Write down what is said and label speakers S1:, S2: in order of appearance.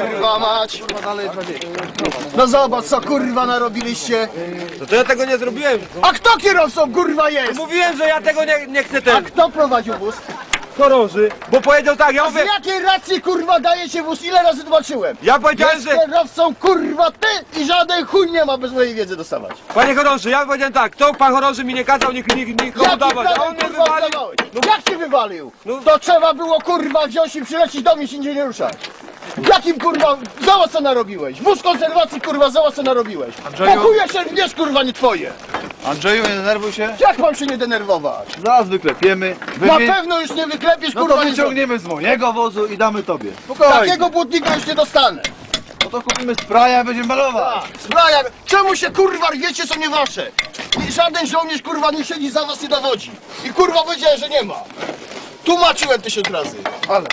S1: kurwa mać. No zobacz co kurwa narobiliście.
S2: No to ja tego nie zrobiłem.
S1: A kto kierowcą kurwa jest?
S2: Mówiłem, że ja tego nie, nie chcę
S1: A
S2: ten.
S1: kto prowadził wóz?
S2: Chorąży. Bo powiedział tak, ja
S1: Z
S2: mówię.
S1: jakiej racji kurwa daje się wóz? Ile razy tłumaczyłem?
S2: Ja powiedziałem,
S1: Jest
S2: że.
S1: kierowcą kurwa ty i żaden chuj nie ma bez mojej wiedzy dostawać.
S2: Panie chorąży, ja powiedziałem tak, to pan chorąży mi nie kazał nikt nikt nikomu
S1: Jaki
S2: dawać. A on mnie
S1: kurwa
S2: wywalił.
S1: oddawałeś?
S2: No,
S1: Jak się wywalił?
S2: No.
S1: To trzeba było kurwa wziąć i przylecieć do mnie się nie ruszać. Jakim kurwa, zobacz co narobiłeś. Wóz konserwacji kurwa, zobacz co narobiłeś.
S3: Andrzeju.
S1: Się wiesz kurwa nie twoje.
S3: Andrzeju, nie denerwuj się.
S1: Jak mam się nie denerwować?
S3: Zaraz wyklepiemy.
S1: Na
S3: Wymień...
S1: pewno już nie wyklepiesz
S3: No
S1: kurwa
S3: to
S1: nie
S3: wyciągniemy z mojego wozu i damy tobie. Spokojnie.
S1: Takiego błotnika już nie dostanę.
S3: No to kupimy spraya i będziemy malować.
S1: Spraja, czemu się kurwa rwiecie, co nie wasze? I żaden żołnierz kurwa nie siedzi za was nie dowodzi. I kurwa powiedziałem, że nie ma. Tłumaczyłem tysiąc razy. Ale.